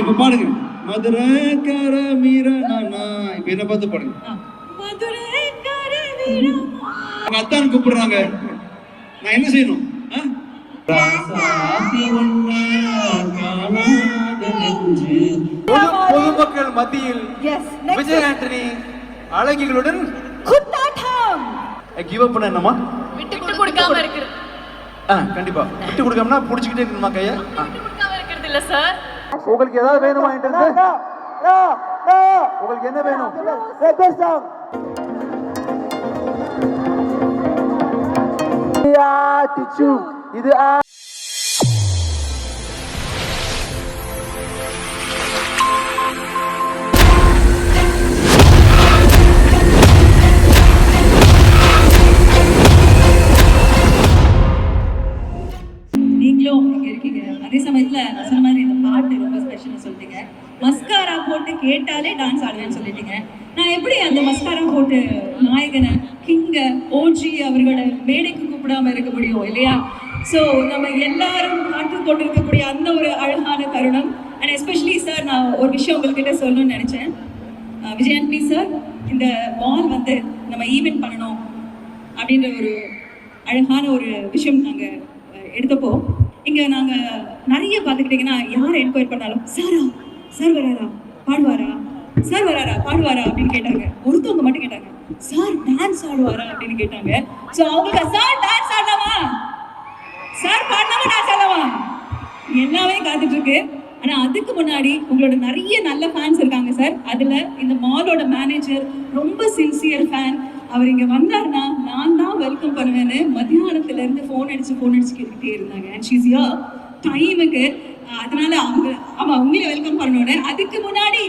இப்ப பாடுங்க. மதுரை கர மீரனா இப்ப என்ன பார்த்து பாடுங்க. மதுரை கரவீரம் அவங்க அத்தான் கூப்பிடுறாங்க. நான் என்ன செய்யணும்? பொதுமக்கள் மத்தியில் விஜய் ஆண்டனி அழகிகளுடன் குத்தாட்டம். கிவ் அப் பண்ண என்னமா விட்டு கொடுக்காம இருக்கிறது. ஆ கண்டிப்பா. விட்டு கொடுக்காமனா புடிச்சுக்கிட்டே இருக்கணுமா கைய. விட்டு கொடுக்காம இருக்கிறது இல்ல சார் உங்களுக்கு ஏதாவது வேணுமா என்கிட்ட உங்களுக்கு என்ன வேணும்? இது நீங்களும் கேட்டாலே டான்ஸ் ஆடுவேன்னு சொல்லிட்டீங்க. நான் எப்படி அந்த மஸ்காரம் போட்டு நாயகனை கிங்க ஓஜி அவர்களை மேடைக்கு கூப்பிடாம இருக்க முடியும் இல்லையா? ஸோ நம்ம எல்லாரும் காத்து கொண்டிருக்கக்கூடிய அந்த ஒரு அழகான தருணம். அண்ட் எஸ்பெஷலி சார் நான் ஒரு விஷயம் உங்கள்கிட்ட சொல்லணும்னு நினைச்சேன். விஜயன் ப்ளீஸ் சார் இந்த மால் வந்து நம்ம ஈவெண்ட் பண்ணணும் அப்படின்ற ஒரு அழகான ஒரு விஷயம் நாங்கள் எடுத்தப்போ இங்கே நாங்கள் நிறைய பார்த்துக்கிட்டிங்கன்னா யார் என்கொயர் பண்ணாலும் சாரா சார் வராரா? பாடுவாரா? சார் வராரா? பாடுவாரா? அப்படின்னு கேட்டாங்க. ஒருத்தவங்க மட்டும் கேட்டாங்க. சார் டான்ஸ் ஆடுவாரா? அப்படின்னு கேட்டாங்க. ஸோ அவங்களுக்கு சார் டான்ஸ் ஆடலாமா? சார் பாடலாமா டான்ஸ் ஆடலாமா? எல்லாமே காத்துட்டு இருக்கு. ஆனா அதுக்கு முன்னாடி உங்களோட நிறைய நல்ல ஃபேன்ஸ் இருக்காங்க சார். அதுல இந்த மாலோட மேனேஜர் ரொம்ப சின்சியர் ஃபேன் அவர் இங்க வந்தாருன்னா நான் தான் வெல்கம் பண்ணுவேன்னு மத்தியானத்துல இருந்து ஃபோன் அடிச்சு ஃபோன் அடிச்சு கேட்டுக்கிட்டே இருந்தாங்க. அண்ட் ஷீஸ் யோ டைமுக்கு அதனால அவங்க ஆமா உங்களை வெல்கம் பண்ணணும் அதுக்கு முன்னாடி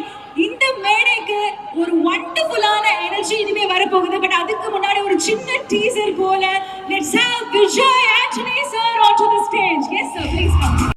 இந்த மேடைக்கு ஒரு வண்டர்ஃபுல்லான எனர்ஜி இனிமே வரப்போகுது. பட் அதுக்கு முன்னாடி ஒரு சின்ன டீசர் போல let's have Vijay Antony sir on to the stage yes sir please come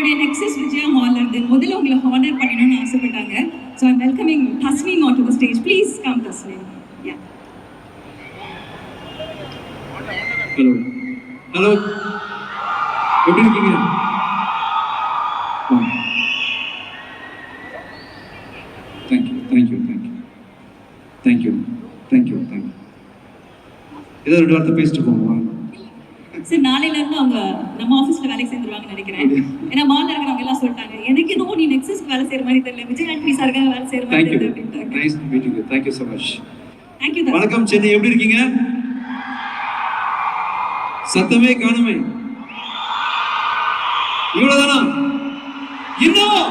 next Vijaya hall இருந்து முதல்ல உங்களை ஹானர் பண்ணணும்னு ஆசைப்பட்டாங்க. So I'm welcoming Tasneem on to stage please come Tasneem yeah hello hello எப்படி இருக்கீங்க? Thank you thank you thank you thank you thank you thank you ஏதோ ரெண்டு வார்த்தை பேசிட்டு போவோம்? சார் நாளையில இருந்து அவங்க நம்ம ஆஃபீஸ்ல வேலைக்கு சேர்ந்துருவாங்கன்னு நினைக்கிறேன். ஏன்னா மால்ல இருக்கிறவங்க எல்லாம் சொல்லிட்டாங்க எனக்கு என்னவோ நீ நெக்ஸஸ்க்கு வேலை செய்யற மாதிரி தெரியல. விஜய் ஆண்டனி சாருக்காக வேலை செய்யற மாதிரி தெரியல அப்படின்ட்டாங்க. தேங்க்யூ ஸோ மச் தேங்க்யூ வணக்கம் சென்னை. எப்படி இருக்கீங்க? சத்தமே காணுமே. இவ்வளவுதானா? இன்னும்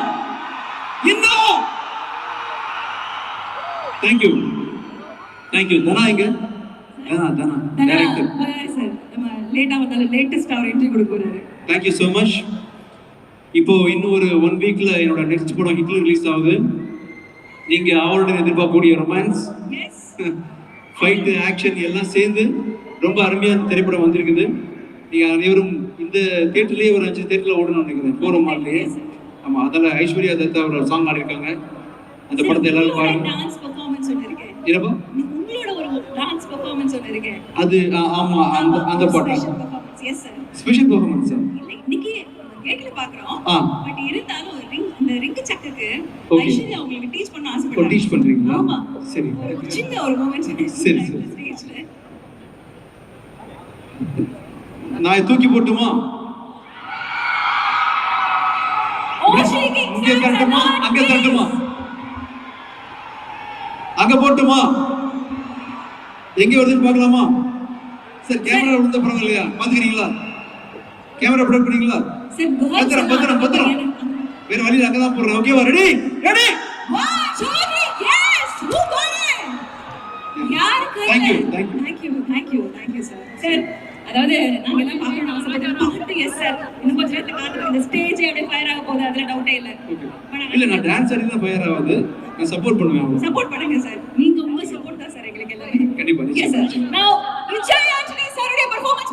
இன்னும் தேங்க்யூ தேங்க்யூ தனா எங்க? தனா தனா டைரக்டர் சார் நம்ம லேட்டா வந்தாலும் லேட்டஸ்ட் அவர் இன்டர்வியூ கொடுக்க போறாரு. தேங்க்யூ ஸோ மச் இப்போ இன்னும் ஒரு ஒன் வீக்ல என்னோட நெக்ஸ்ட் படம் ஹிட்லர் ரிலீஸ் ஆகுது. நீங்க அவருடன் எதிர்பார்க்கக்கூடிய ரொமான்ஸ் ஃபைட்டு ஆக்ஷன் எல்லாம் சேர்ந்து ரொம்ப அருமையான திரைப்படம் வந்திருக்குது. நீங்க அனைவரும் இந்த தியேட்டர்லயே ஒரு அஞ்சு தியேட்டர்ல ஓடணும்னு நினைக்கிறேன். ஃபோரம் மால்லையே ஆமா அதில் ஐஸ்வர்யா தத்தா ஒரு சாங் ஆடிருக்காங்க. அந்த படத்தை எல்லாரும் பாருங்க. என்னப்பா? பெர்ஃபார்மன்ஸ் ஒன்று இருக்கு அது ஆமா அந்த அந்த பாட்டு. எஸ் சார் ஸ்பெஷல் பெர்ஃபார்மன்ஸ் இல்லை, இன்னைக்கு கேட்கல பாக்குறோம் பட் இருந்தாலும் ரிங் இந்த ரிங் சக்கக்கு. ஐஸ்வர்யா உங்களுக்கு டீச் பண்ண ஆசைப்பட்டாங்க. டீச் பண்றீங்களா? ஆமா. சரி. சின்ன ஒரு மூமெண்ட் சரி, சரி. நான் தூக்கி போட்டுமா? இங்க தரட்டுமா? அங்க தரட்டுமா? அங்க போட்டுமா? எங்க வருதுன்னு பார்க்கலாமா? சார் கேமரா விழுந்த பரவாயில்லையா பாத்துக்கிறீங்களா கேமரா ப்ரொடக்ட் பண்ணீங்களா சார் பத்திரம் பத்திரம் பத்திரம். வேற வழியில அங்கதான் போடுறேன். ஓகேவா ரெடி ரெடி வா sorry yes who got it யாருக்கு Thank you, thank you. Thank you thank you thank you sir sir அதாவது நாங்க எல்லாம் பார்க்கணும் ஆசைப்பட்டோம் பாட்டு எஸ் சார் இன்னும் கொஞ்ச காட்டுறோம் இந்த ஸ்டேஜ் அப்படியே ஃபயர் ஆக போகுது அதுல டவுட்டே இல்ல. இல்ல நான் டான்ஸ் ஆடி தான் ஃபயர் ஆகுது. நான் சப்போர்ட் பண்ணுவேன் சப்போர்ட் பண்ணுங்க சார் நீங்க உங்க சப்போர்ட் தான் சார் எங்களுக்கு எல்லாமே கண்டிப்பா நவ விஜய் ஆண்டனி சாருடைய பெர்ஃபார்மன்ஸ்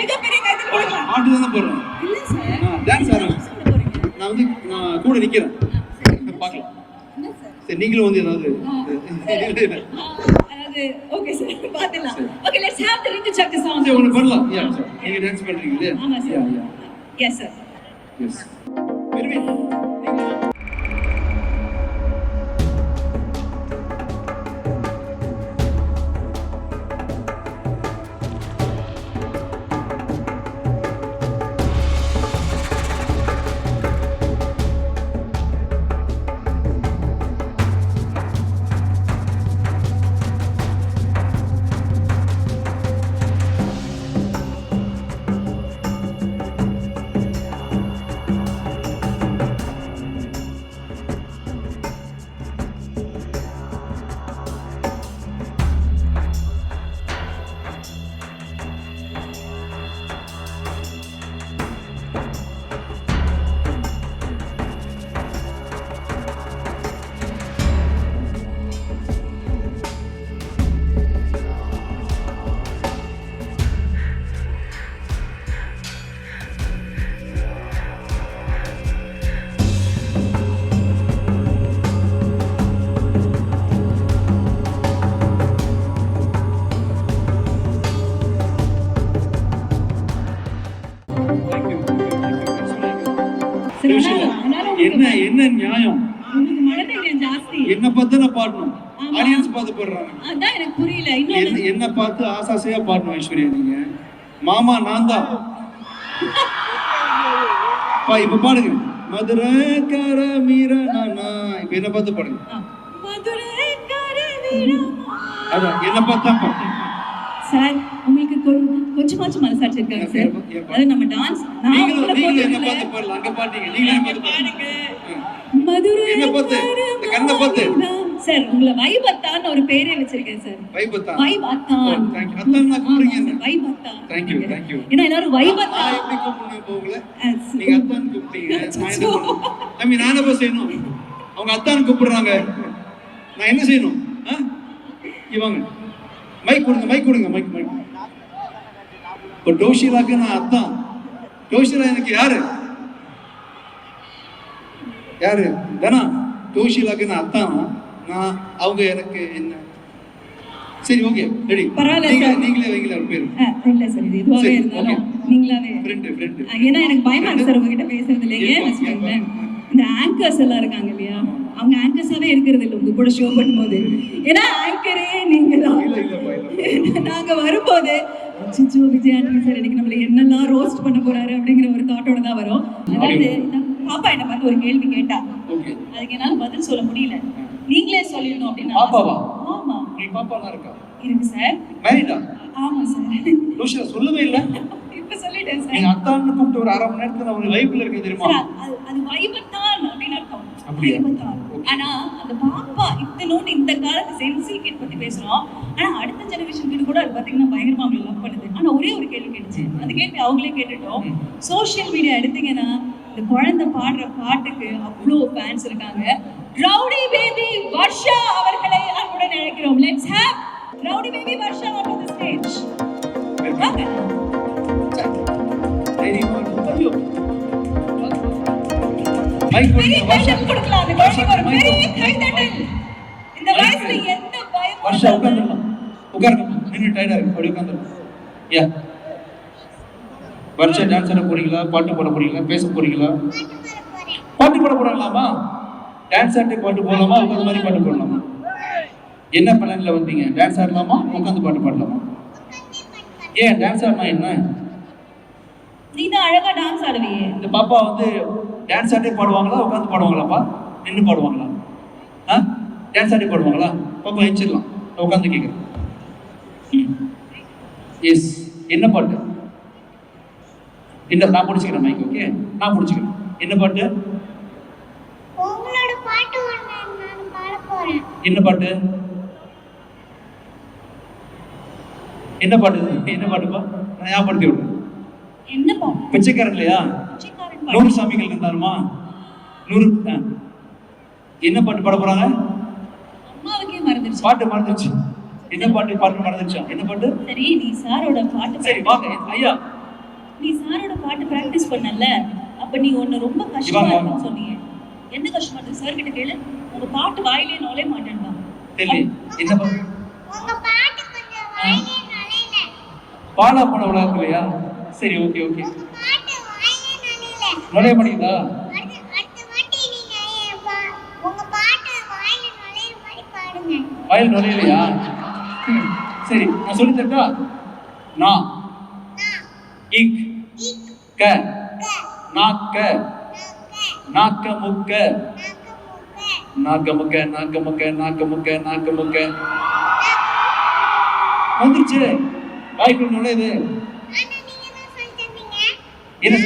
மிகப்பெரிய கொடுக்கலாம் தானே இல்ல சார் நான் வந்து நான் கூட நிக்கிறேன். பார்க்கலாம். சரி நீங்களும் வந்து ஏதாவது. அதாவது ஓகே சார். பாத்துலாம் okay let's have the ring சக்க சாங் சரி ஒன்று பண்ணலாம். யா சார் நீங்கள் டான்ஸ் பண்ணுறீங்க இல்லையா? ஆமா எஸ் சார் எஸ் பெருமை. என்ன நியாயம்? என்ன பார்த்து நான் பாடணும். ஆடியன்ஸ் பார்த்து பாடுறாங்க. அதான் எனக்கு புரியல. இன்னொன்னு. என்ன பார்த்து ஆசாசையா பாடணும் ஐஸ்வர்யா நீங்க? மாமா நான் தான். இப்ப பாடுங்க. மதுரை கர மீர நானா இப்ப என்ன பார்த்து பாடுங்க. ஆ. மதுரைக்கார வீரமா. அதான் என்ன பார்த்தா பாடுங்க. சார் உங்களுக்கு கொஞ்சமாச்சும் மனசாட்சி இருக்காங்க சார். அது நம்ம டான்ஸ் நான் உங்களை பார்த்து? சார் உங்களை வைபத்தான்னு ஒரு பேரே வச்சிருக்கேன் சார். வைபத்தா? வைபத்தான். கூப்பிடுங்க வைபத்தான். ஏன்னா எல்லாரும் வைபத்தான். எப்படி உங்களை? as- நீங்க அத்தான் கூப்பிட்டீங்க? தம்பி நான் என்ன செய்யணும்? அவங்க அத்தான் கூப்பிடுறாங்க. நான் என்ன செய்யணும்? ஆ? இங்க வாங்க மைக் கொடுங்க மைக் கொடுங்க மைக் மைக் இப்போ டோஷிலாக்கு நான் அத்தான். டோஷிலா எனக்கு யாரு? யாரு? தானா டோஷிலாக்கு நான் அத்தான். நான் அவங்க எனக்கு என்ன? சரி ஓகே ரெடி. பரவாயில்ல நீங்களே வைங்களா பேர். இல்ல சார் இது இதுவாவே சரி, இருந்தாலும். நீங்களாவே ஃப்ரெண்டு ஃப்ரெண்டு ஏன்னா எனக்கு பயமா இருக்கு சார் உங்ககிட்ட பேசுறது இல்ல ஏன் ஏப்பா, வச்சுக்கோங்களேன். இந்த ஆங்கர்ஸ் எல்லாம் இருக்காங்க இல்லையா அவங்க ஆங்கர்ஸாவே இருக்கிறது இல்ல உங்க கூட ஷோ பண்ணும்போது. ஏன்னா ஆங்கரே நீங்க தான். நாங்க வரும்போது சிச்சு விஜய் ஆண்டனி சார் எனக்கு நம்மள என்னெல்லாம் ரோஸ்ட் பண்ண போறாரு அப்படிங்கிற ஒரு தாட்டோட தான் வரும். அதாவது பாப்பா என்ன பார்த்து ஒரு கேள்வி கேட்டா. அதுக்கு என்னால பதில் சொல்ல முடியல. நீங்களே சொல்லிடணும் அப்படின்னு பாப்பாவா? ஆமா. நீ பாப்பாலாம் இருக்கா? இருக்கு சார். மேரிடா ஆமா சார். லூஷா சொல்லவே இல்ல. இப்ப சொல்லிட்டேன் சார். நீங்க அத்தான்னு கூப்பிட்டு ஒரு அரை மணி நேரத்துல ஒரு வைப்ல இருக்க தெரியுமா? அது அது வைபத்தான் அப்படின்னு அர்த்தம்? வைபத்தான். ஆனா அந்த பாப்பா இத்தனோண்டு இந்த காலத்து சென்சி கிட் பத்தி பேசுறோம். ஆனா அடுத்த ஜெனரேஷன் கிட்ட கூட அது பாத்தீங்கன்னா பயங்கரமா அவங்களை லவ் பண்ணுது ஆனா ஒரே ஒரு கேள்வி கேட்டுச்சு அந்த கேள்வி அவங்களே கேட்டுட்டோம். சோஷியல் மீடியா எடுத்தீங்கன்னா இந்த குழந்தை பாடுற பாட்டுக்கு அவ்வளோ ஃபேன்ஸ் இருக்காங்க. ரவுடி பேபி வர்ஷா அவர்களை அன்புடன் அழைக்கிறோம். Let's have rowdy baby Varsha on the stage வாங்க. ஐயோ. மைக் பெரிய கைதட்டல் கொடுக்கலாம். அந்த குழந்தைக்கு ஒரு பெரிய கைதட்டல். இந்த வயசுல எந்த வருஷா பயமும் உட்காந்துடலாம் உட்காருங்க நின்று டயர்டா இருக்கு. அப்படி உட்காந்துடலாம் யா வருஷா டான்ஸ் ஆட போறீங்களா? பாட்டு பாட போறீங்களா? பேச போறீங்களா? பாட்டு பாட போறாங்களாமா டான்ஸ் ஆட்டு பாட்டு போடலாமா? உட்காந்து மாதிரி பாட்டு போடலாமா? என்ன பிளான்ல வந்தீங்க? டான்ஸ் ஆடலாமா? உட்காந்து பாட்டு பாடலாமா? ஏன் டான்ஸ் ஆடினா என்ன? நீ தான் அழகா டான்ஸ் ஆடுவியே. இந்த பாப்பா வந்து டான்ஸ் ஆட்டே பாடுவாங்களா? உட்காந்து பாடுவாங்களாப்பா? நின்று பாடுவாங்களா? ஆ? டான்ஸ் ஆடி பாடுவாங்களா? பாப்பா வச்சிடலாம் உட்காந்து கேட்குறேன் எஸ் என்ன பாட்டு? இந்த நான் பிடிச்சிக்கிறேன் மைக் ஓகே நான் பிடிச்சிக்கிறேன். என்ன பாட்டு? உங்களோட பாட்டு ஒன்று நான் பாட போறேன். என்ன பாட்டு? என்ன பாட்டு? என்ன பாட்டுப்பா? நான் ஞாபகப்படுத்தி விடுறேன். என்ன பாட்டு? பிச்சைக்காரன் இல்லையா? பாட்டு. நூறு சாமிகள் இருந்தாருமா? நூறு. என்ன பாட்டு பாட போறாங்க? அம்மாவுக்கே மறந்துருச்சு. பாட்டு மறந்துருச்சு. என்ன பாட்டு பாட்டு மறந்துருச்சா? என்ன பாட்டு? சரி நீ சாரோட பாட்டு சரி வாங்க. ஐயா. நீ சாரோட பாட்டு பிராக்டிஸ் பண்ணல. அப்ப நீ ஒண்ணு ரொம்ப கஷ்டமா. இருக்குன்னு சொன்னீங்க என்ன கஷ்டமா இருக்கு? சார் கிட்ட கேளு. உங்க பாட்டு வாயிலே நுழைய மாட்டேன்டா தெரியல. என்ன பா- உங்க பாட்டு கொஞ்சம் வாயிலே நுழையல. பாலா போன உலகத்துலையா? சரி ஓகே ஓகே பாட்டு நுழைய பாட்டு வாயில நுழையலையா? சரி நான் சொல்லி தரட்டா? நான் இக். க. நாக்க. நாக்க முக்க நாக்க முக்க நாக்க முக்க நாக்க முக்க நாக்க முக்க வந்துருச்சு. வாய்க்குள்ள நுழையுது என்ன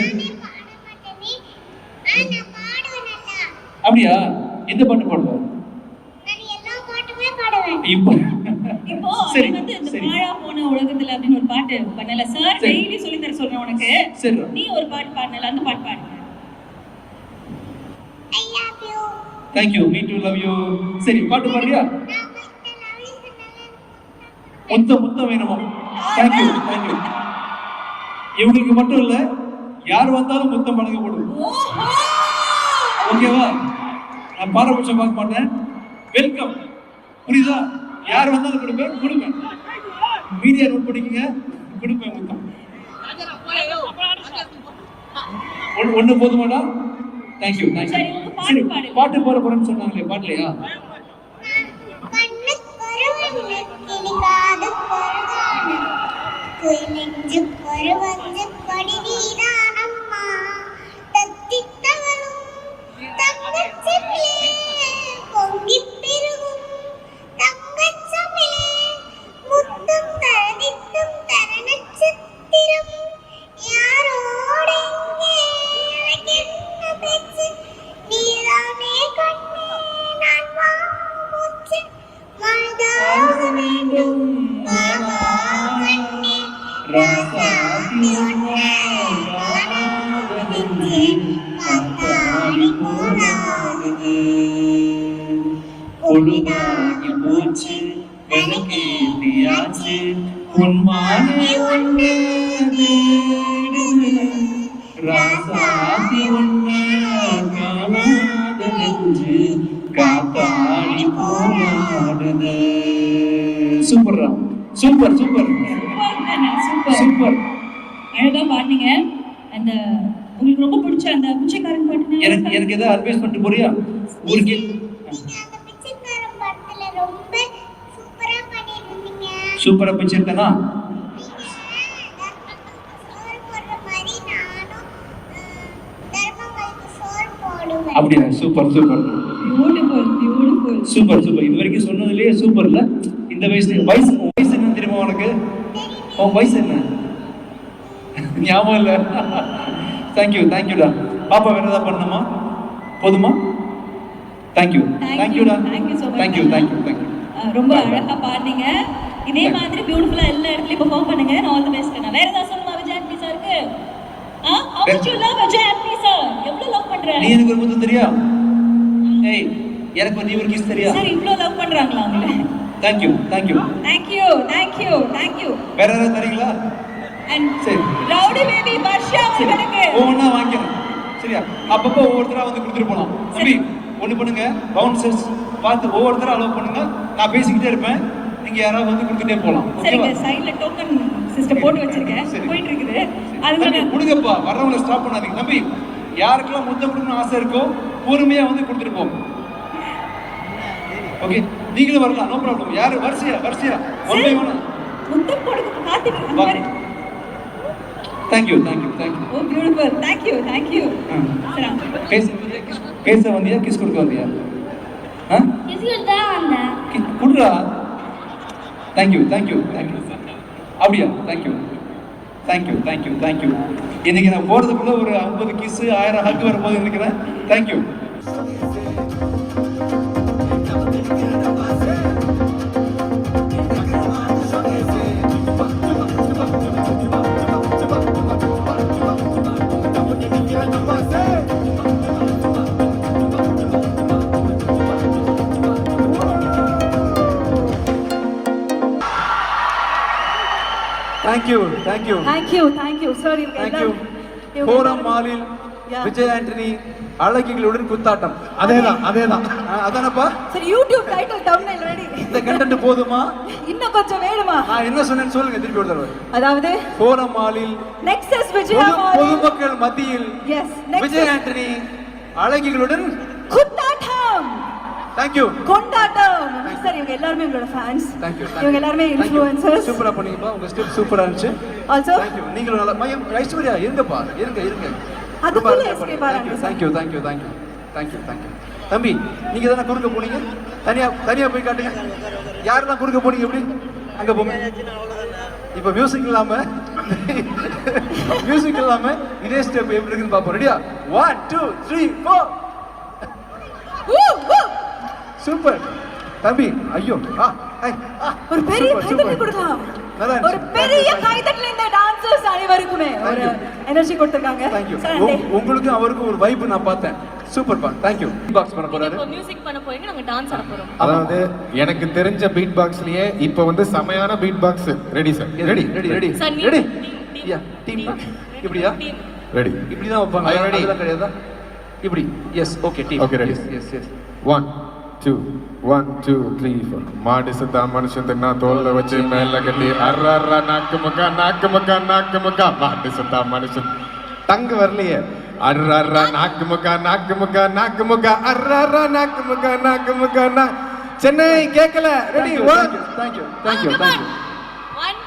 அப்படியா? எந்த பாட்டு பாடுவேன். இப்போ சரி வந்து இந்த போன உலகத்துல அப்படின்னு ஒரு பாட்டு பண்ணல சார். டெய்லி சொல்லி தர சொல்றேன் உனக்கு. சரி. நீ ஒரு பாட்டு பாடினல அந்த பாட்டு I love you me too love you சரி பாட்டு பாடுறியா? யூ சொன்னேன் முத்தம் முத்தம் வேணுமா? தேங்க்யூ தேங்க்யூ இவங்களுக்கு மட்டும் இல்ல யார் வந்தாலும் முத்தம் ஓஹோ! ஓகேவா நான் பாரபட்சம் பார்க்க மாட்டேன். வெல்கம் புரியுதா? யார் வந்தாலும் கொடுப்பேன் கொடுப்பேன் மீடியா நோட் பண்ணிக்கங்க கொடுப்பேன் முத்தம். ஒன்று போதுமாடா? தேங்க்யூ தேங்க்யூ பாட்டு சரி பாடுங்க. பாட்டு பாட போறேன்னு சொன்னாங்களே குய் நெஞ்சு கொடி நீதானம்மா ஒன்று தேடுது. ராசாத்தி ஒன்று காணாத நெஞ்சு காத்தாடி போராடுது சூப்பர்ரா சூப்பர் சூப்பர். சூப்பர். சூப்பர். அழகா பாடுனீங்க அந்த உங்களுக்கு ரொம்ப பிடிச்ச அந்த பிச்சைக்காரன் பாட்டு எனக்கு எனக்கு ஏதாவது அட்வைஸ் பண்ணிட்டு போறியா? ஊருக்கு சோறு போடுவேன் அப்படியா? Super super. Super super. இது வரைக்கும் சொன்னதுலயே சூப்பர் இல்ல? இந்த வயசு உன் வயசு என்ன தெரியுமா உனக்கு? உன் வயசு என்ன? ஞாபகம் இல்ல. தேங்க்யூ தேங்க்யூடா பாப்பா வேற ஏதாவது பண்ணணுமா? போதுமா? Thank you தேங்க்யூடா. Thank you thank you thank you ரொம்ப அழகா பாடுனீங்க இதே மாதிரி பியூட்டிஃபுல்லா எல்லா இடத்துலயும் பெர்ஃபார்ம் பண்ணுங்க. நான் ஆல் தி பெஸ்ட் நான் வேற ஏதாவது சொல்லணுமா விஜய் ஆண்டி சாருக்கு? ஆ how much you love Vijay Antony sir எவ்வளவு லவ் பண்ற? நீ எனக்கு ஒரு முத்தம் தெரியா? ஏய் எனக்கு நீ ஒரு கிஸ் தெரியா? சார் இவ்ளோ லவ் பண்றாங்களா உங்களை thank you thank you thank you. Thank you thank you வேற யாராவது தரீங்களா? சரி. ரவுடி பேபி வர்ஷா சரி அவர்களுக்கு. ஒவ்வொன்றா வாங்கிக்கிறேன். சரியா? அப்பப்போ ஒவ்வொருத்தரா வந்து கொடுத்துட்டு போலாம். தம்பி ஒண்ணு பண்ணுங்க. பவுன்சர்ஸ் பார்த்து ஒவ்வொருத்தரா அலோவ் பண்ணுங்க. நான் பேசிக்கிட்டே இருப்பேன். நீங்க யாராவது வந்து கொடுத்துட்டே போலாம். சரிங்க சைடுல டோக்கன் சிஸ்டம் போட்டு வச்சிருக்கேன். சரி. போயிட்டு இருக்குது அதுக்கு கொடுங்கப்பா வர்றவங்கள ஸ்டாப் பண்ணாதீங்க. தம்பி யாருக்கெல்லாம் முத்தம் கொடுக்கணும்னு ஆசை இருக்கோ பொறுமையா வந்து கொடுத்துட்டு போங்க. ஓகே நீங்களும் வரலாம். நோ ப்ராப்ளம் யாரு? வரிசையா வரிசையா. ஒன் பை ஒன் முத்தம் கொடுக்க காத்துட்டு thank you thank you thank you oh beautiful you. சரி பேச பேச வந்தியா? கிஸ் கொடுக்க வந்தியா? ஆ? இதுக்கு தான் வந்தேன். கி- குடுறா thank you thank you thank you அப்படியா? Thank you thank you thank you thank you இன்னைக்கு நான் போகிறதுக்குள்ளே ஒரு ஐம்பது கிஸ்ஸு ஆயிரம் ஹக்கு வரும்போது நினைக்கிறேன். Thank you thank you thank you thank you. Thank you sir thank you எல்லாரும் மாலில். விஜய் ஆண்டனி அழகிகளுடன் குத்தாட்டம் அதேதான் அதேதான் அதானப்பா சரி யூடியூப் டைட்டில் தமிழ் ரெடி இந்த கண்டென்ட் போதுமா? இன்னும் கொஞ்சம் வேணுமா? நான் என்ன சொன்னேன்னு சொல்லுங்க திருப்பி ஒரு தடவை. அதாவது? கோலம் மாலில் நெக்ஸஸ் விஜயா பொது பொதுமக்கள் மத்தியில் எஸ் விஜய் ஆண்டனி அழகிகளுடன் குத்தாட்டம் தேங்க்யூ கொண்டாட்டம். சார் இவங்க எல்லாருமே உங்களோட ஃபேன்ஸ் தேங்க்யூ இவங்க எல்லாருமே இன்ஃப்ளூயன்சர்ஸ் சூப்பரா பண்ணீங்கப்பா உங்க ஸ்டெப் சூப்பரா இருந்துச்சு. ஆல்சோ தேங்க்யூ நீங்களும் நல்லா மையம் ஐஸ்வர்யா இருங்கப்பா. இருங்க இருங்க. அதுக்குள்ள ஆறாங்க sir. Thank you thank you thank you thank you thank you தம்பி நீங்க தானே குறுக்க போனீங்க? தனியா தனியா போய் காட்டுங்க. யாரெல்லாம் குறுக்க போனீங்க எப்படி? அங்க போங்க. இப்ப மியூசிக் இல்லாம மியூசிக் இல்லாம இதே ஸ்டெப் எப்படி இருக்குன்னு பாப்போம் ரெடியா one two three four super. தம்பி ஐயோ ஆ. ஒரு பெரிய super. கொடுக்கலாம். ஒரு. பெரிய கைதட்டல் இந்த டான்சர்ஸ் அனைவருக்குமே ஒரு. எனர்ஜி கொடுத்திருக்காங்க. உங்களுக்கும் அவருக்கும் ஒரு வைப் நான் பார்த்தேன். சூப்பர்ப்பா தேங்க்யூ பாக்ஸ் பண்ண போறாரு. இப்போ மியூசிக் பண்ண போறீங்க நாங்க டான்ஸ் ஆட போறோம். அதாவது எனக்கு தெரிஞ்ச பீட் பாக்ஸ்லயே இப்போ வந்து செமையான beat box ready sir ready ready ready ready யா டீம். இப்படியா. ரெடி இப்படி தான் வைப்பாங்க? அதெல்லாம் கிடையாதா? இப்படி. Yes okay team Okay, ready. Yes yes one two one two three four மாடி சுத்தா மனுஷன் தின்னா தோல்ல வச்சு மேல கட்டி அர்ற அர்ற நாக்கு முக்கா நாக்கு முக்கா நாக்கு முக்கா மாடி சுத்தா மனுஷன் தங்கு வரலையே அர்ற அர்ற நாக்கு முக்கா நாக்கு முக்கா நாக்கு முக்கா அர்ற அர்ற நாக்கு முக்கா நாக்கு முக்கா நா சென்னை கேட்கல ready one thank you thank you thank you one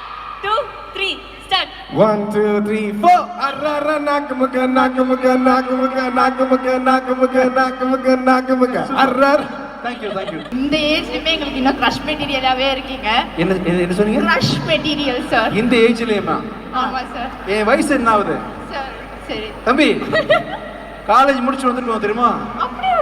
two three start one two three four அர்ற அர்ற நாக்கு முக்கா நாக்கு முக்கா நாக்கு முக்கா நாக்கு முக்கா நாக்கு முக்கா நாக்கு முக்கா நாக்கு முக்கா அர்ற அர்ற தேங்க்யூ தேங்க்யூ இந்த ஏஜ்லயுமே எங்களுக்கு இன்னும் க்ரஷ் மெட்டீரியலாவே இருக்கீங்க. என்ன என்ன- என்ன சொன்னீங்க? க்ரஷ் மெட்டீரியல் சார் இந்த ஏஜ்லயுமா ஆமா சார் என் வயசு என்ன ஆகுது? சார் சரி. தம்பி காலேஜ் முடிச்சு வந்துருக்கோம் தெரியுமா?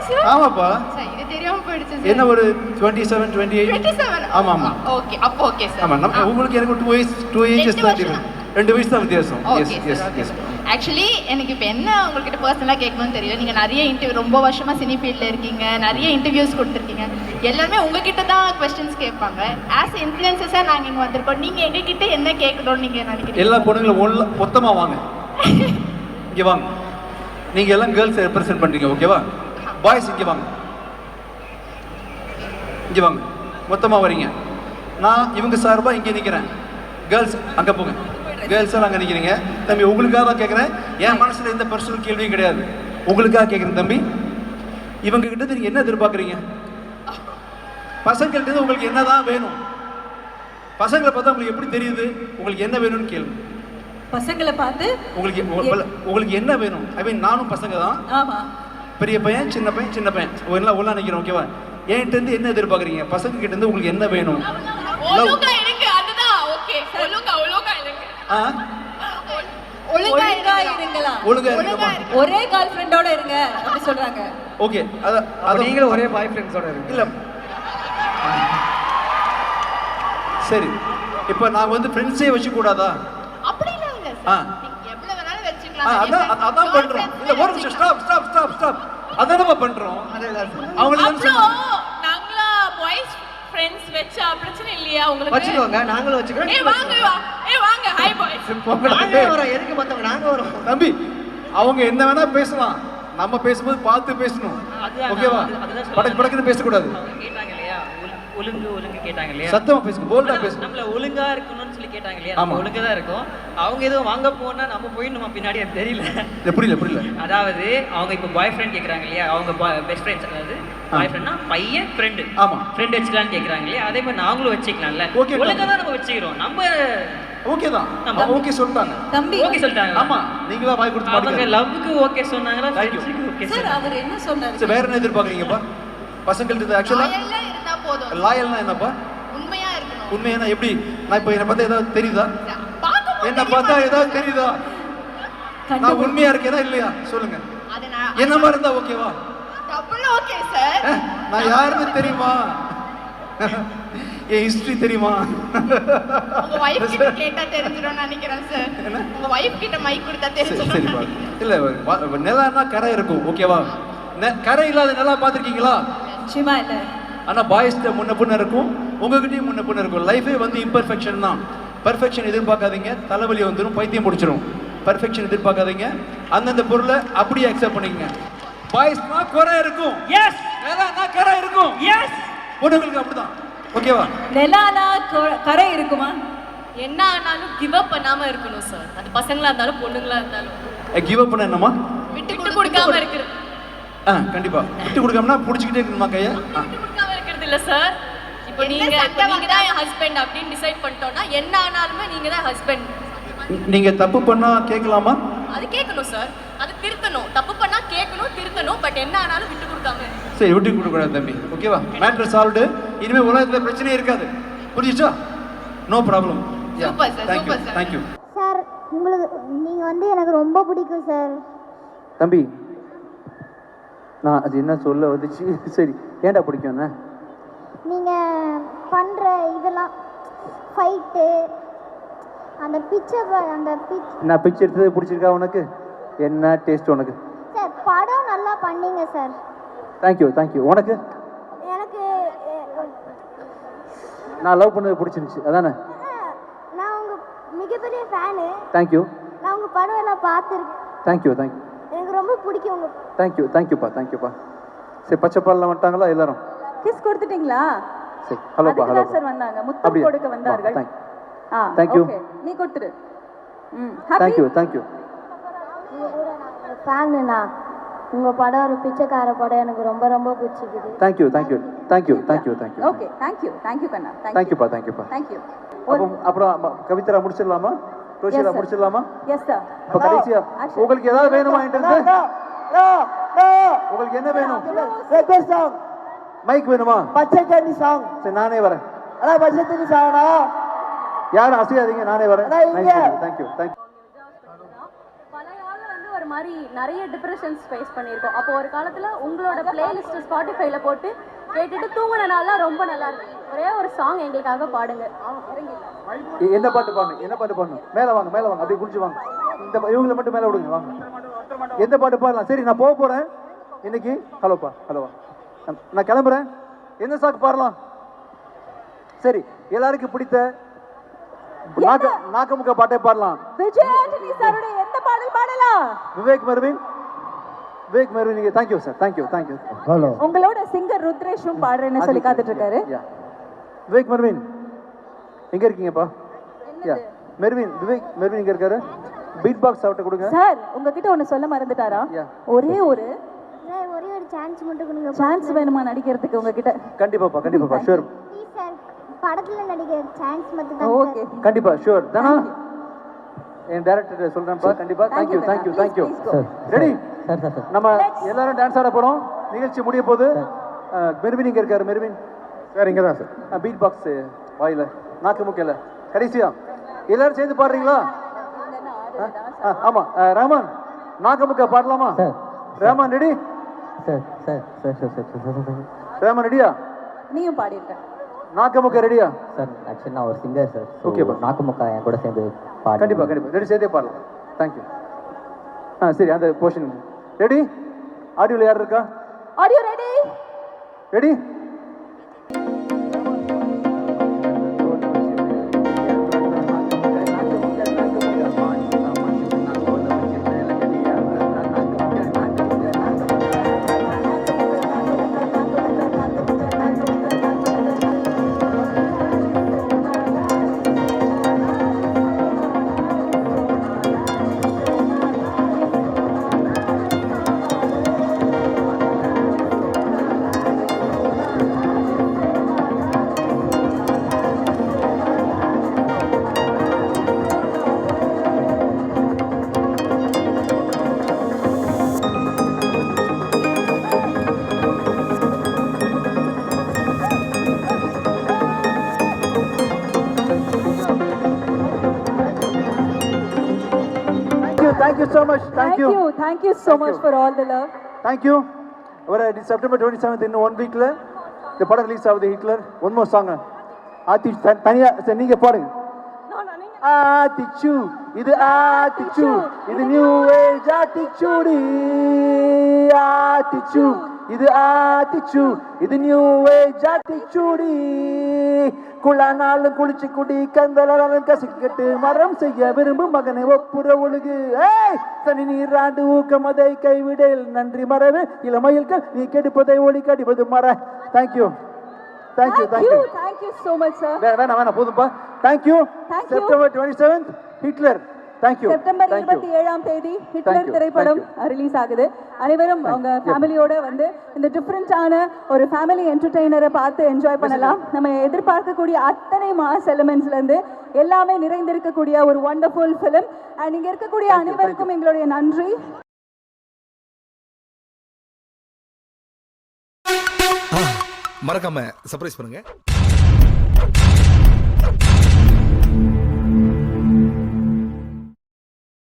சார் ஆமாப்பா. இது தெரியாம போயிடுச்சு என்ன ஒரு twenty seven twenty eight twenty seven ஆமா. ஆமா ஓகே அப்போ ஓகே சார் ஆமா நம்ம உங்களுக்கு எனக்கு டூ ஏஜ் டூ ஏஜஸ் ரெண்டு தான் different. ரெண்டு வயசு தான் வித்தியாசம். எஸ் ஆக்சுவலி எனக்கு இப்போ என்ன உங்ககிட்ட பர்சனலாக கேட்கணும்னு தெரியல. நீங்கள் நிறைய இன்டர்வியூ ரொம்ப வருஷமாக சினி ஃபீல்டில் இருக்கீங்க. நிறைய இன்டர்வியூஸ் கொடுத்துருக்கீங்க. எல்லாருமே உங்ககிட்ட தான் கொஸ்டின்ஸ் கேட்பாங்க. ஆஸ் இன்ஃப்ளூயன்சஸாக நாங்கள் இங்கே வந்திருக்கோம். நீங்கள் எங்ககிட்ட என்ன கேட்கணும்னு நீங்கள் நினைக்கிறீங்க? எல்லா பொண்ணுங்களும் ஒல்ல மொத்தமா வாங்க. இங்க வாங்க. நீங்க எல்லாம் கேர்ள்ஸ் ரெப்ரசென்ட் பண்றீங்க ஓகேவா பாய்ஸ் இங்க வாங்க. இங்க வாங்க. மொத்தமா வரீங்க. நான் இவங்க சார்பா இங்க நிக்கிறேன். கேர்ள்ஸ் அங்க போங்க. கேர்ள்ஸ் அங்க நிக்கிறீங்க. தம்பி உங்களுக்காக தான் கேட்கறேன் என் மனசுல எந்த பர்சனல் கேள்வியும் கிடையாது. உங்களுக்காக கேட்கறேன் தம்பி. இவங்க கிட்ட இருந்து நீங்க என்ன எதிர்பார்க்கறீங்க? பசங்கள்ட்ட இருந்து உங்களுக்கு என்னதான் வேணும்? பசங்களை பார்த்தா உங்களுக்கு எப்படி தெரியுது? உங்களுக்கு என்ன வேணும்னு கேளுங்க பசங்களை பார்த்து உங்களுக்கு உங்க- உங்களுக்கு என்ன வேணும்? ஐ மீன் நானும் பசங்க தான். ஆமா. பெரிய பையன் சின்ன பையன் சின்ன பையன். எல்லாம் ஒன்றா நிற்கிறோம் ஓகேவா என்கிட்ட இருந்து என்ன எதிர்பார்க்குறீங்க? பசங்க கிட்ட இருந்து உங்களுக்கு என்ன வேணும்? ஒரே கேர்ள் ஃப்ரெண்டோட இருங்க அப்படி சொல்றாங்க. ஓகே அத அது நீங்களும் ஒரே பாய் ஃப்ரெண்ட்ஸோட இல்ல. சரி. இப்போ நான் வந்து ஃப்ரெண்ட்ஸே வச்சு கூடாதா? இல்ல ஆ. சார் நீங்க எவ்வளவு வேணாலும் ஆ, வச்சுக்கலாம் அதான் அ- அதான் பண்றோம். இல்ல ஒரு நிமிஷம் ஸ்டாப் ஸ்டாப் ஸ்டாப் ஸ்டாப் அதானப்பா பண்றோம். அவங்களுக்கு தான் அப்புறம் சொன்னேன். நாங்களா பாய்ஸ் ஃப்ரெண்ட்ஸ் வச்சா பிரச்சனை இல்லையா உங்களுக்கு? வச்சுக்கோங்க நாங்களும் வச்சுக்கிறோம். ஏய் வாங்க வா. ஏய் வாங்க ஹாய் பாய்ஸ் நாங்க வரோம். எதுக்கு மத்தவங்க நாங்க வரோம். தம்பி அவங்க என்ன வேணா பேசலாம். நம்ம பேசும்போது பார்த்து பேசணும். ஓகேவா? படக்கு படக்குன்னு பேசக்கூடாது. ஒழுங்கு ஒழுங்கு கேட்டாங்க இல்லையா? சத்தமா பேசுங்க போல்டா பேசுங்க. நம்மள ஒழுங்கா இருக்கணும்னு கேட்டாங்க இல்லையா. நம்ம ஒழுங்கா தான் இருக்கும். அவங்க எதுவும் வாங்க போனா நம்ம போயிடணுமா பின்னாடி எனக்கு தெரியல. புரியல புரியல. அதாவது அவங்க இப்போ பாய் ஃப்ரெண்ட் கேக்குறாங்க இல்லையா? அவங்க பெஸ்ட் ஃப்ரெண்ட்ஸ் அதாவது பாய் ஃப்ரெண்ட்னா பையன் ஃப்ரெண்டு ஆமா. ஃப்ரெண்ட் வச்சுக்கலாம்னு கேக்குறாங்க இல்லையா? அதே மாதிரி நாங்களும் வச்சுக்கலாம்ல. Okay, ஒழுங்கா தான் நம்ம வச்சுக்கிறோம். நம்ம ஓகே தான். ஆமா. ஓகே சொல்லிட்டாங்க. தம்பி. ஓகே சொல்லிட்டாங்க ஆமா. நீங்க தான் வாய் கொடுத்து அவங்க லவ்வுக்கு ஓகே சொன்னாங்களா? ஓகே சார் அவர் என்ன சொன்னாரு? சரி வேற என்ன எதிர்பார்க்குறீங்கப்பா? பசங்கள்ட்ட ஆக்சுவலா லாயல்னா என்னப்பா? உண்மையான எப்படி? நான் இப்போ என்னை பார்த்தா ஏதாவது தெரியுதா? என்ன பார்த்தா ஏதாவது தெரியுதா? நான் உண்மையா இருக்கேனா இல்லையா? சொல்லுங்க. என்ன மாதிரி இருந்தா ஓகேவா ஓகே சார் நான் யாருன்னு தெரியுமா? என் ஹிஸ்டரி தெரியுமா? உங்க வைஃப் கிட்ட கேட்டா தெரிஞ்சிடும் நினைக்கிறேன் சார் உங்க வைஃப் கிட்ட மைக் கொடுத்தா சரிப்பா இல்ல நிலம்னா கரை இருக்கும் ஓகேவா கரை இல்லாத நிலம் பார்த்துருக்கீங்களா? நிச்சயமா இல்ல. ஆனா பாய்ஸ்ட முன்ன பின்ன இருக்கும். உங்ககிட்டயும் முன்ன பின்ன இருக்கும். லைஃபே வந்து இம்பர்ஃபெக்ஷன் தான். பர்ஃபெக்ஷன் எதிர்பார்க்காதீங்க. தலைவலி வந்துடும் பைத்தியம் முடிச்சிடும் பர்ஃபெக்ஷன் எதிர்பார்க்காதீங்க. அந்தந்த பொருளை அப்படியே அக்செப்ட் பண்ணிக்கங்க. பாய்ஸ்னா குறை இருக்கும். எஸ் வேலைன்னா கரை இருக்கும். எஸ் பொண்ணுங்களுக்கு அப்படிதான். ஓகேவா நிலானா கொ- கரை இருக்குமா? என்ன ஆனாலும் கிவ் அப் பண்ணாம இருக்கணும் சார் அது பசங்களா இருந்தாலும் பொண்ணுங்களா இருந்தாலும். கிவ் அப் பண்ண என்னம்மா? விட்டு கொடுக்காம இருக்கிறது. ஆ கண்டிப்பா. விட்டு கொடுக்காமனா பிடிச்சிக்கிட்டே இருக்கணுமா கையை? ஆ. விட்டு கொடுக்காம இருக்கிறது இல்ல சார் இப்போ நீங்க நீங்க தான் என் ஹஸ்பண்ட் அப்படின்னு டிசைட் பண்ணிட்டோம்னா என்ன ஆனாலுமே நீங்க தான் ஹஸ்பண்ட் நீங்க தப்பு பண்ணா கேட்கலாமா? அது கேட்கணும் சார் அது திருத்தணும். தப்பு பண்ணா கேட்கணும் திருத்தணும். பட் என்ன ஆனாலும் விட்டு கொடுக்காம. சரி விட்டு கொடுக்க கூடாது தம்பி ஓகேவா மேட்ரு சால்வ்டு இனிமே உலகத்துல பிரச்சனையே இருக்காது. புரிஞ்சுச்சா? No problem Super sir, thank you super sir. Thank you sir உங்களுக்கு நீங்கள் வந்து எனக்கு ரொம்ப பிடிக்கும் சார் தம்பி நான் அது என்ன சொல்ல வந்துச்சு? சரி ஏன்டா பிடிக்கும் என்ன நீங்கள் பண்ணுற இதெல்லாம் ஃபைட்டு அந்த பிச்சை அந்த பிச் நான் பிச்சை எடுத்தது பிடிச்சிருக்கா உனக்கு? என்ன டேஸ்ட் உனக்கு? சார் படம் நல்லா பண்ணீங்க சார். தேங்க்யூ தேங்க்யூ உனக்கு? எனக்கு நான் லவ் பண்ணது பிடிச்சிருந்துச்சு அதானே? நான் உங்கள் மிகப்பெரிய ஃபேனு தேங்க்யூ நான் உங்கள் படம் எல்லாம் பார்த்துருக்கேன். தேங்க்யூ தேங்க்யூ எனக்கு ரொம்ப பிடிக்கும் உங்கள் தேங்க்யூ தேங்க்யூப்பா தேங்க்யூப்பா சரி பச்சைப்பால்லாம் வந்துட்டாங்களா எல்லாரும்? கிஸ் கொடுத்துட்டீங்களா? சரி ஹலோ தான் சார் வந்தாங்க. முத்தம்? கொடுக்க வந்தார்கள். ஆ you. okay. நீ கொடுத்துரு. ம் தேங்க்யூ தேங்க்யூ ஃபேனுண்ணா உங்கள் படம் ஒரு பிச்சைக்கார படம். எனக்கு ரொம்ப ரொம்ப பிடிச்சிக்குது thank you thank you thank you thank you thank you okay thank you thank you Kanna thank you தேங்க்யூப்பா தேங்க் யூ அப்போ அப்புறம் ம- கவிதரா முடிச்சிடலாமா? ரோஷிதா. முடிச்சிடலாமா? எஸ் சார் இப்போ கடைசியா. உங்களுக்கு ஏதாவது வேணுமா உங்களுக்கு என்ன வேணும்? மைக் வேணுமா? பச்சை தண்ணி சாங் சரி நானே வரேன். அண்ணா பச்சை தண்ணி சாங்கண்ணா யாரும் அசையாதீங்க நானே வரேன். அண்ணா, இங்க. தேங்க்யூ தேங்க்யூ பழைய ஆள் வந்து ஒரு மாதிரி நிறைய டிப்ரெஷன்ஸ் ஃபேஸ் பண்ணியிருக்கோம். அப்போ ஒரு காலத்தில் உங்களோட பிளேலிஸ்ட் ஸ்பாட்டிஃபைல போட்டு கேட்டுட்டு தூங்கின நாள்லாம் ரொம்ப நல்லா இருக்கு ஒரே ஒரு சாங் எங்களுக்காக பாடுங்க. இறங்கி என்ன பாட்டு பாடணும்? என்ன பாட்டு பாடணும்? மேலே வாங்க மேலே வாங்க. அப்படியே குடிச்சு வாங்க. இந்த இவங்களை மட்டும் மேலே விடுங்க வாங்க. எந்த பாட்டு பாடலாம்? சரி நான் போக போகிறேன் இன்னைக்கு? ஹலோப்பா ஹலோவா. நான் கிளம்புறேன். என்ன சாக்கு பாடலாம் சரி எல்லாருக்கும் பிடித்த நாக்க நாக்கமுக்க பாட்டே பாடலாம். விஜய் ஆண்டனி சாரோட எந்த பாடல் பாடலாம்? விவேக் மெர்வின் விவேக் மெர்வின் நீங்க thank you sir thank you thank you hello உங்களோட சிங்கர் ருத்ரேஷும் பாடுறேன்னு சொல்லி காத்துட்டு இருக்காரு விவேக் மெர்வின் எங்க இருக்கீங்கப்பா? யா மெர்வின் விவேக் மெர்வின் எங்க இருக்காரு? பீட் பாக்ஸ் அவட்ட கொடுங்க. சார் உங்ககிட்ட ஒன்னு சொல்ல மறந்துட்டாரா? ஒரே ஒரு சான்ஸ் மட்டும் கொடுங்க சான்ஸ் வேணுமா நடிக்கிறதுக்கு உங்ககிட்ட? கண்டிப்பாப்பா கண்டிப்பாப்பா ஷூர் ப்ளீஸ் சார் படத்தில் நடிக்கிற சான்ஸ் மட்டும் தான் ஓகே கண்டிப்பா ஷூர் தானா? என் டேரக்டர் சொல்றேன்ப்பா. கண்டிப்பா you, Kanna. Thank you Please, thank you please go. Ready நம்ம எல்லாரும் டான்ஸ் ஆட போறோம். நிகழ்ச்சி முடிய போகுது அஹ், மெர்வின் இங்க இருக்காரு மெர்வின். சார் இங்கே தான் சார் பீட் பாக்ஸ் வாயில நாக்கு முக்கையில. கடைசியா எல்லாரும் சேர்ந்து பாடுறீங்களா? ஆமா ரஹ்மான் நாக்கமுக்க பாடலாமா? Rahman ready sir sir sir sir sir sir sir Rahman ரெடியா நீயும் பாடியிருக்க. நாக்கமுக்க ரெடியா சார் ஆக்சுவலி நான் ஒரு சிங்கர் சார் Okay, bro. நாக்குமுக்கா என் கூட சேர்ந்து பாடு கண்டிப்பா கண்டிப்பா. ரெடி சேர்த்தே பாடலாம். தேங்க்யூ ஆ சரி அந்த போர்ஷன் ரெடி ஆடியோவில் யார் இருக்கா? Are you ready ready thank you you. Thank you so Thank much you. for all the love. Thank you ஒரு செப்டம்பர் டுவெண்ட்டி செவன்த் இன்னும் ஒன் வீக்கில் இந்த படம் ரிலீஸ் ஆகுது ஹிட்லர் ஒன் மோர் சாங் ஆத்தி த- தனியா சரி நீங்க பாடுங்க ஆத்திச்சு இது ஆத்திச்சு இது நியூ ஏஜ் ஆத்திச்சூடி ஆத்திச்சு இது ஆத்திச்சு இது நியூ ஏஜ் ஆத்திச்சூடி குளானாலும் குளிச்சு குடி கந்தலாலும் கசிக்கட்டு மரம் செய்ய விரும்பும் மகனை ஒப்புற ஒழுகு. ஏய் சனி நீராண்டு ஊக்கமதை கைவிடல். நன்றி மறவே இளமயில்கள் நீ கெடுப்பதை ஒளி கடிப்பது மற thank you thank you thank you thank you so much sir வேணாம் வேணாம் போதும்பா. Thank you Thank you. September twenty seventh Hitler September இருபத்தி ஏழாம் தேதி ஹிட்லர் திரைப்படம் ரிலீஸ் ஆகுது. அனைவரும் அவங்க ஃபேமிலியோட வந்து இந்த டிஃப்ரெண்டான ஒரு ஃபேமிலி என்டர்டெய்னரை பார்த்து என்ஜாய் பண்ணலாம். நம்ம எதிர்பார்க்கக்கூடிய அத்தனை மாஸ் எலிமெண்ட்ஸ்ல இருந்து எல்லாமே நிறைந்திருக்கக்கூடிய ஒரு வண்டர்ஃபுல் ஃபிலிம் அண்ட் இங்க இருக்கக்கூடிய அனைவருக்கும் எங்களுடைய நன்றி. மறக்காம சர்ப்ரைஸ் பண்ணுங்க.